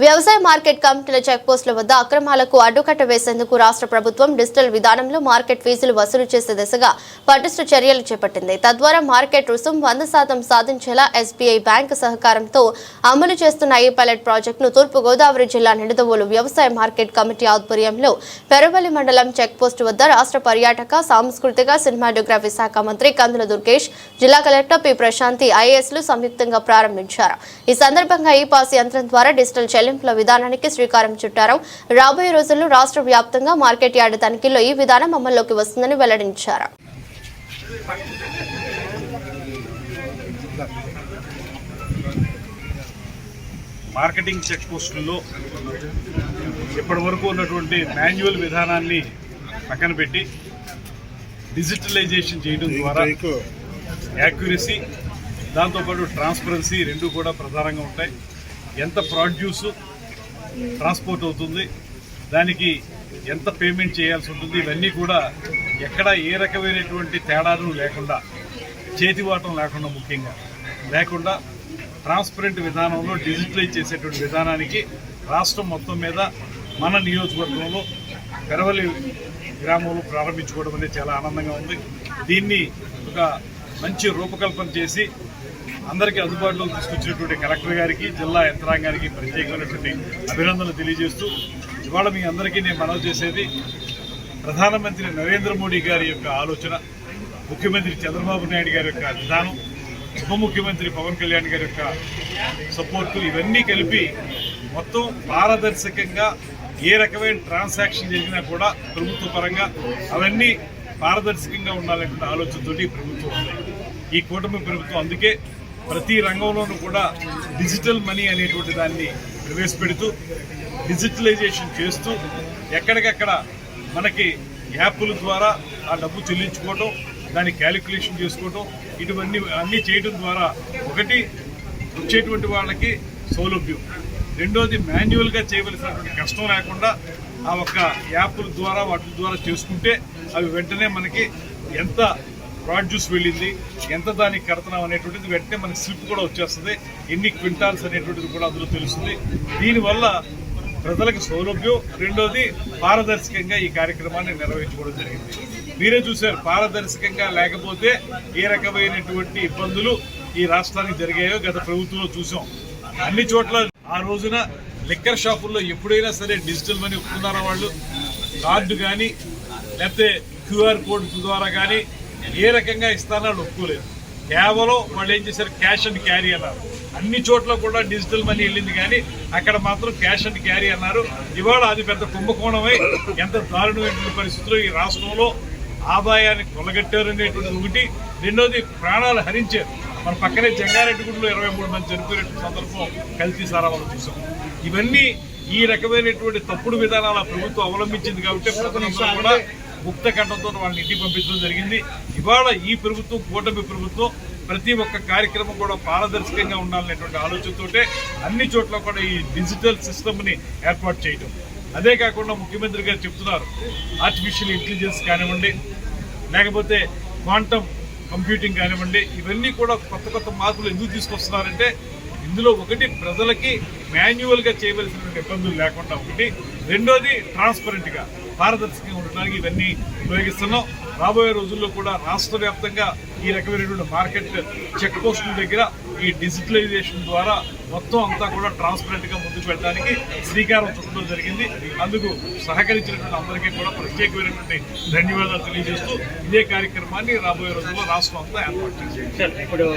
వ్యవసాయ మార్కెట్ కమిటీల చెక్పోస్టుల వద్ద అక్రమాలకు అడ్డుకట్ట వేసేందుకు రాష్ట్ర ప్రభుత్వం డిజిటల్ విధానంలో మార్కెట్ ఫీజులు వసూలు చేసే దిశగా పటిష్ట చర్యలు చేపట్టింది. తద్వారా మార్కెట్ రుసుం వంద శాతం సాధించేలా ఎస్బీఐ బ్యాంకు సహకారంతో అమలు చేస్తున్న ఈ పైలట్ ప్రాజెక్టును తూర్పుగోదావరి జిల్లా నిడదవోలు వ్యవసాయ మార్కెట్ కమిటీ ఆధ్వర్యంలో పెరవలి మండలం చెక్పోస్టు వద్ద రాష్ట్ర పర్యాటక సాంస్కృతిక సినిమాటోగ్రఫీ శాఖ మంత్రి కందుల దుర్గేష్ జిల్లా కలెక్టర్ పి ప్రశాంతి ఐఏఎస్లు సంయుక్తంగా ప్రారంభించారు. ఈ సందర్భంగా ఈ పాస్ యంత్రం ద్వారా డిజిటల్ చెల్లింపుల విధానానికి శ్రీకారం చుట్టారు. రాబోయే రోజుల్లో రాష్ట్ర వ్యాప్తంగా మార్కెట్ యార్డు తనిఖీల్లో ఈ విధానం అమల్లోకి వస్తుందని వెల్లడించారు. మార్కెటింగ్ చెక్ పోస్టుల్లో ఇప్పటి వరకు ఉన్నటువంటి మాన్యువల్ విధానాన్ని పక్కన పెట్టి డిజిటలైజేషన్ చేయడం ద్వారా యాక్యురసీ దాంతోపాటు ట్రాన్స్పరెన్సీ రెండు కూడా ప్రధానంగా ఉంటాయి. ఎంత ప్రొడ్యూస్ ట్రాన్స్పోర్ట్ అవుతుంది దానికి ఎంత పేమెంట్ చేయాల్సి ఉంటుంది ఇవన్నీ కూడా ఎక్కడ ఏ రకమైనటువంటి తేడాలు లేకుండా చేతివాటం లేకుండా ముఖ్యంగా. లేకుండా ట్రాన్స్పరెంట్ విధానంలో డిజిటలైజ్ చేసేటువంటి విధానానికి రాష్ట్రం మొత్తం మీద మన నియోజకవర్గంలో పెరవలి గ్రామంలో ప్రారంభించుకోవడం అనేది చాలా ఆనందంగా ఉంది. దీన్ని ఒక మంచి రూపకల్పన చేసి అందరికీ అందుబాటులోకి తీసుకొచ్చినటువంటి కలెక్టర్ గారికి జిల్లా యంత్రాంగానికి ప్రత్యేకమైనటువంటి అభినందనలు తెలియజేస్తూ ఇవాళ మీ అందరికీ నేను మనవి చేసేది ప్రధానమంత్రి నరేంద్ర మోడీ గారి యొక్క ఆలోచన ముఖ్యమంత్రి చంద్రబాబు నాయుడు గారి యొక్క విధానం ఉప ముఖ్యమంత్రి పవన్ కళ్యాణ్ గారి యొక్క సపోర్టు ఇవన్నీ కలిపి మొత్తం పారదర్శకంగా ఏ రకమైన ట్రాన్సాక్షన్ జరిగినా కూడా ప్రభుత్వ పరంగా అవన్నీ పారదర్శకంగా ఉండాలనే ఆలోచనతోటి ప్రభుత్వం ఉంది. ఈ కూటమి ప్రభుత్వం అందుకే ప్రతి రంగంలోనూ కూడా డిజిటల్ మనీ అనేటువంటి దాన్ని ప్రవేశపెడుతూ డిజిటలైజేషన్ చేస్తూ ఎక్కడికక్కడ మనకి యాప్ల ద్వారా ఆ డబ్బు చెల్లించుకోవటం దాన్ని క్యాలిక్యులేషన్ చేసుకోవటం ఇటువన్నీ అన్నీ చేయడం ద్వారా ఒకటి వచ్చేటువంటి వాళ్ళకి సౌలభ్యం. రెండోది మాన్యువల్గా చేయవలసినటువంటి కష్టం లేకుండా ఆ ఒక్క యాప్ల ద్వారా వాటి ద్వారా చేసుకుంటే అవి వెంటనే మనకి ఎంత ప్రాడ్యూస్ వెళ్ళింది. ఎంత దానికి కడతనం అనేటువంటిది వెంటనే మనకి స్లిప్ కూడా వచ్చేస్తుంది. ఎన్ని క్వింటాల్స్ అనేటువంటిది కూడా అందులో తెలుస్తుంది. దీనివల్ల ప్రజలకు సౌలభ్యం. రెండోది పారదర్శకంగా ఈ కార్యక్రమాన్ని నిర్వహించుకోవడం జరిగింది. మీరే చూశారు పారదర్శకంగా లేకపోతే ఏ రకమైనటువంటి ఇబ్బందులు ఈ రాష్ట్రానికి జరిగాయో గత ప్రభుత్వంలో చూసాం. అన్ని చోట్ల ఆ రోజున లిక్కర్ షాపుల్లో ఎప్పుడైనా సరే డిజిటల్ మనీ ఒప్పుకున్నారా వాళ్ళు? కార్డు కానీ లేకపోతే క్యూఆర్ కోడ్ ద్వారా కానీ ఏ రకంగా ఇస్తానని ఒప్పుకోలేదు. కేవలం వాళ్ళు ఏం చేశారు? క్యాష్ అండ్ క్యారీ అన్నారు. అన్ని చోట్ల కూడా డిజిటల్ మనీ వెళ్ళింది కానీ అక్కడ మాత్రం క్యాష్ అండ్ క్యారీ అన్నారు. ఇవాళ అది పెద్ద కుంభకోణమై. ఎంత దారుణమైనటువంటి పరిస్థితుల్లో ఈ రాష్ట్రంలో ఆదాయాన్ని కొలగట్టారు అనేటువంటిది ఒకటి. రెండోది ప్రాణాలు హరించారు. మన పక్కనే జంగారెడ్డిగూడలో ఇరవై మూడు మంది చనిపోయినటువంటి సందర్భం కల్తీ సారా మనం చూసాం. ఇవన్నీ ఈ రకమైనటువంటి తప్పుడు విధానాల ప్రభుత్వం అవలంబించింది కాబట్టి ప్రజలందరూ కూడా ముక్త కంఠంతో వాళ్ళని ఇంటికి పంపించడం జరిగింది. ఇవాళ ఈ ప్రభుత్వం కూటమి ప్రభుత్వం ప్రతి ఒక్క కార్యక్రమం కూడా పారదర్శకంగా ఉండాలనేటువంటి ఆలోచనతోటే అన్ని చోట్ల కూడా ఈ డిజిటల్ సిస్టమ్ని ఏర్పాటు చేయటం. అదే కాకుండా ముఖ్యమంత్రి గారు చెప్తున్నారు ఆర్టిఫిషియల్ ఇంటెలిజెన్స్ కానివ్వండి లేకపోతే క్వాంటమ్ కంప్యూటింగ్ కానివ్వండి ఇవన్నీ కూడా కొత్త కొత్త మార్పులు ఎందుకు తీసుకొస్తున్నారంటే ఇందులో ఒకటి ప్రజలకి మాన్యువల్గా చేయవలసినటువంటి ఇబ్బందులు లేకుండా ఒకటి రెండోది ట్రాన్స్పరెంట్గా పారదర్శకంగా ఉండడానికి ఇవన్నీ ఉపయోగిస్తున్నాం రాబోయే రోజుల్లో కూడా రాష్ట్ర వ్యాప్తంగా ఈ రకమైనటువంటి మార్కెట్ చెక్ పోస్టుల దగ్గర ఈ డిజిటలైజేషన్ ద్వారా మొత్తం అంతా కూడా ట్రాన్స్పరెంట్గా ముందుకు వెళ్ళడానికి శ్రీకారం చుట్టడం జరిగింది. అందుకు సహకరించినటువంటి అందరికీ కూడా ప్రత్యేకమైనటువంటి ధన్యవాదాలు తెలియజేస్తూ ఇదే కార్యక్రమాన్ని రాబోయే రోజుల్లో రాష్ట్రం అంతా ఏర్పాటు చేసింది